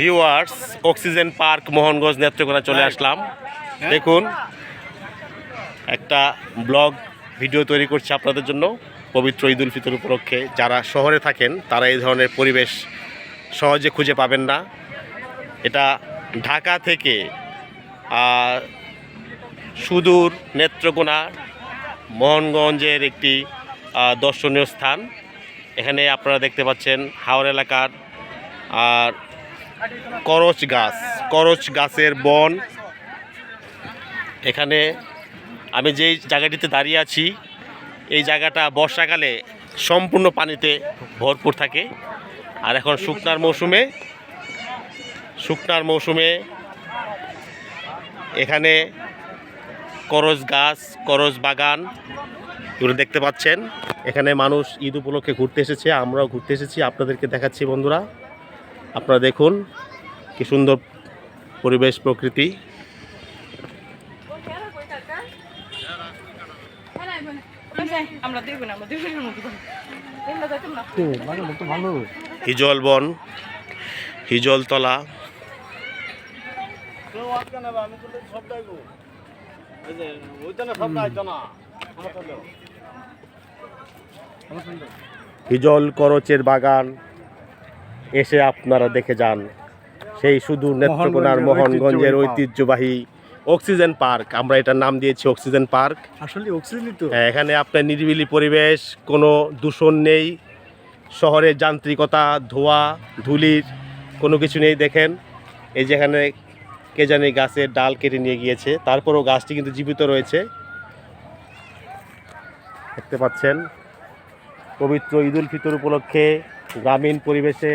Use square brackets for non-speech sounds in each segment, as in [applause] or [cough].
Viewers oxygen park Mohanganj Netrokona চলে আসলাম। দেখুন একটা ব্লগ ভিডিও তৈরি করছি আপনাদের জন্য। পবিত্র ঈদ উল ফিতর উপলক্ষে যারা শহরে থাকেন তারা এই ধরনের পরিবেশ সহজে খুঁজে পাবেন না। এটা ঢাকা থেকে সুদূর নেত্রকোনা মোহনগঞ্জের একটি দর্শনীয় স্থান। এখানে আপনারা দেখতে পাচ্ছেন হাওর এলাকার আর করচ গাছ, করচ গাছের বন। এখানে আমি যেই জায়গাটিতে দাঁড়িয়ে আছি, এই জায়গাটা বর্ষাকালে সম্পূর্ণ পানিতে ভরপুর থাকে। আর এখন শুকনার মৌসুমে শুকনার মৌসুমে এখানে করজ গাছ করজ বাগান, এগুলো দেখতে পাচ্ছেন। এখানে মানুষ ঈদ উপলক্ষে ঘুরতে এসেছে, আমরাও ঘুরতে এসেছি। আপনাদেরকে দেখাচ্ছি বন্ধুরা। আপনারা দেখুন কি সুন্দর পরিবেশ প্রকৃতি। হিজল বন হিজল তলা। হিজল করচের বাগান। এসে আপনারা দেখে যান। সেই শুধু নেত্রকোনার মোহনগঞ্জের ঐতিহ্যবাহী অক্সিজেন পার্ক। আমরা এটার নাম দিয়েছি অক্সিজেন পার্ক। আসলে অক্সিজেনই তো। হ্যাঁ, এখানে আপনার নিরিবিলি পরিবেশ কোনো দূষণ নেই। শহরের যান্ত্রিকতা ধোয়া ধুলির কোনো কিছু নেই দেখেন। এই যেখানে কে জানে গাছের ডাল কেটে নিয়ে গিয়েছে। তারপরও গাছটি কিন্তু জীবিত রয়েছে। দেখতে পাচ্ছেন পবিত্র ঈদ উল ফিতর উপলক্ষে গ্রামীণ পরিবেশে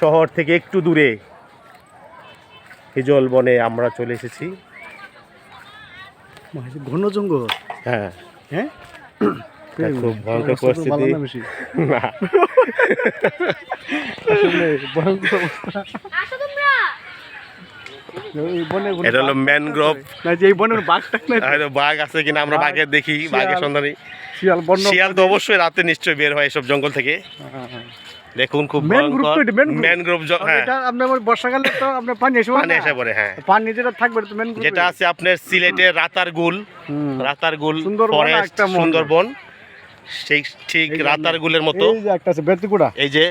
শহর থেকে একটু দূরে হিজল বনে আমরা চলে এসেছি। ঘন জঙ্গল। হ্যাঁ। হ্যাঁ? খুব ভয়ঙ্কর পরিস্থিতি। না ভয়ঙ্কর অবস্থা। এটা হলো বাঘ- ম্যানগ্রোভ না যে না বাঘ আছে কিনা আমরা বাঘ, বাঘের দেখি বাঘের সন্ধানী। শিয়াল বন্য শিয়াল তো অবশ্যই রাতে নিশ্চয়ই বের হয় এসব জঙ্গল থেকে। হ্যাঁ, হ্যাঁ। দেখুন খুব ম্যানগ্রোভ ম্যানগ্রোভ। ম্যানগ্রোভ হ্যাঁ। এটা আমার বর্ষাকালে তো আপনার পানি এসে পানি এসে পড়ে হ্যাঁ। পানি যেটা থাকবে তো মেন যেটা আছে আপনার সিলেটের রাতারগুল। রাতারগুল ফরেস্ট সুন্দরবন। সেই ঠিক রাতারগুলের মতো। এই যে একটা আছে বেতগুড়া। এই যে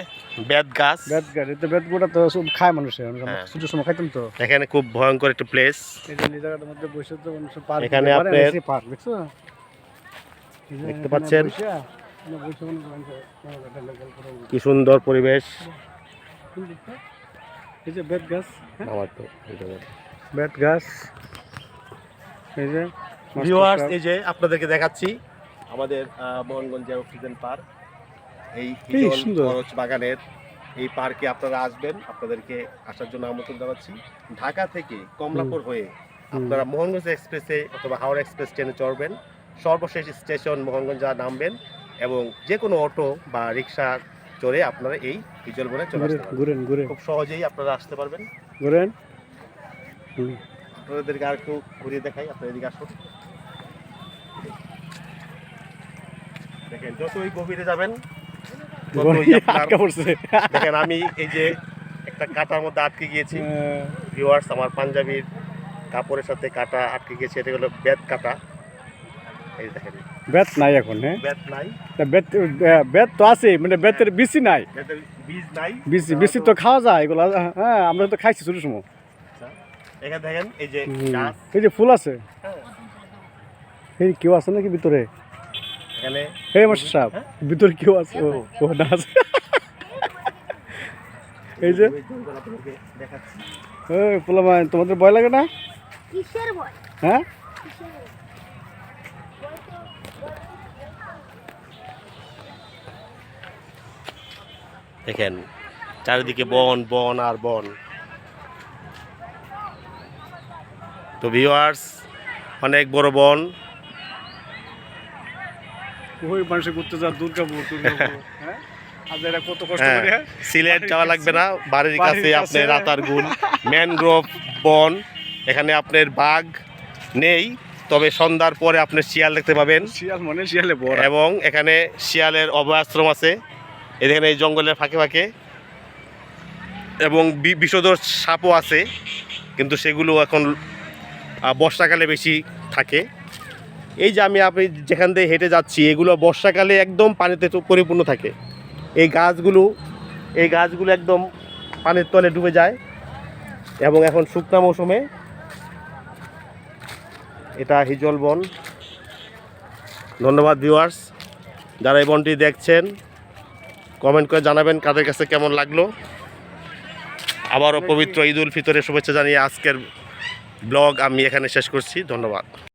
বেত গাছ। বেতগাড় এটা বেতগুড়া তো সব খায় মানুষে হ্যাঁ। সূর্য সময় খাইতাম তো। এখানে খুব ভয়ঙ্কর একটা প্লেস এই জায়গাটার মধ্যে বসে তো মানুষ পার্ক এখানে আপনার- পার্ক দেখছ? দেখতে পাচ্ছেন? কি সুন্দর পরিবেশ। এই যে বেত গাছ হ্যাঁ? আমার তো এই যে বেত গাছ এই যে ভিউয়ার্স এই যে আপনাদেরকে দেখাচ্ছি আমাদের আহ, মোহনগঞ্জের অক্সিজেন পার্ক এই। খরচ বাগানের এই পার্কে আপনারা আসবেন আপনাদেরকে আসার জন্য আমন্ত্রণ জানাচ্ছি। ঢাকা থেকে কমলাপুর হয়ে আপনারা মোহনগঞ্জ এক্সপ্রেসে অথবা হাওড়া এক্সপ্রেস ট্রেনে চড়বেন। সর্বশেষ স্টেশন মোহনগঞ্জ যা নামবেন এবং যে কোনো অটো বা রিক্সা চড়ে আপনারা এই হিজল বনে চলে আসতে ঘুরেন ঘুরেন। খুব সহজেই আপনারা আসতে পারবেন। ঘুরেন। আপনাদেরকে আর একটু ঘুরিয়ে দেখাই আপনারা এদিকে আসুন। দেখেন যতই গভীরে যাবেন দেখেন আমি এই যে একটা কাটার মধ্যে আটকে গিয়েছি। আহ, ভিউয়ার্স আমার পাঞ্জাবির কাপড়ের সাথে কাটা আটকে গিয়েছে এটা হলো বেত কাটা। এই দেখেন। বেত নাই এখন হ্যাঁ? বেত নাই। বেত বেত তো আছে মানে বেতের বিচি নাই। বীজ নাই। বিচি তো খাওয়া যায় এগুলো হ্যাঁ আমরা তো খাইছি ছোট সময়। আচ্ছা। এখানে দেখেন এই যে এই যে ফুল আছে। হ্যাঁ, এই কেউ আছে নাকি ভিতরে? এখানে এই মাস্টার সাহেব হ্যাঁ? ভিতরে কেউ আছে? ও ও না আছে। এই যে দেখাচ্ছি। ওই তোমাদের ভয় লাগে না? কিসের ভয়? হ্যাঁ? দেখেন চারিদিকে বন বন আর বন। তো ভিউয়ার্স অনেক বড় বন। ওই মানুষে ঘুরতে যা দুর্গাপুর দুর্গাপুর [laughs] হ্যাঁ? হ্যাঁ হ্যাঁ? সিলেট যাওয়া লাগবে না বাড়ির কাছে কাছে। আপনার রাতারগুল ম্যানগ্রোভ বন। এখানে আপনার বাঘ নেই তবে সন্ধ্যার পরে আপনি শিয়াল দেখতে পাবেন। শিয়াল মনে শিয়ালে এবং এখানে শিয়ালের অভয়াশ্রম আছে। এখানে এই জঙ্গলের ফাঁকে ফাঁকে। এবং বিষধর সাপও আছে, কিন্তু সেগুলো এখন বর্ষাকালে বেশি থাকে। এই যে আমি আপনি যেখান দিয়ে হেঁটে যাচ্ছি, এগুলো বর্ষাকালে একদম পানিতে পরিপূর্ণ থাকে। এই গাছগুলো এই গাছগুলো একদম পানির তলে ডুবে যায়। এবং এখন শুকনা মৌসুমে, এটা হিজল বন। ধন্যবাদ ভিউয়ার্স যারা এই বনটি দেখছেন কমেন্ট করে জানাবেন কাদের কাছে কেমন লাগল। আবারও পবিত্র ঈদ উল ফিতরের শুভেচ্ছা জানিয়ে আজকের ব্লগ আমি এখানে শেষ করছি। ধন্যবাদ।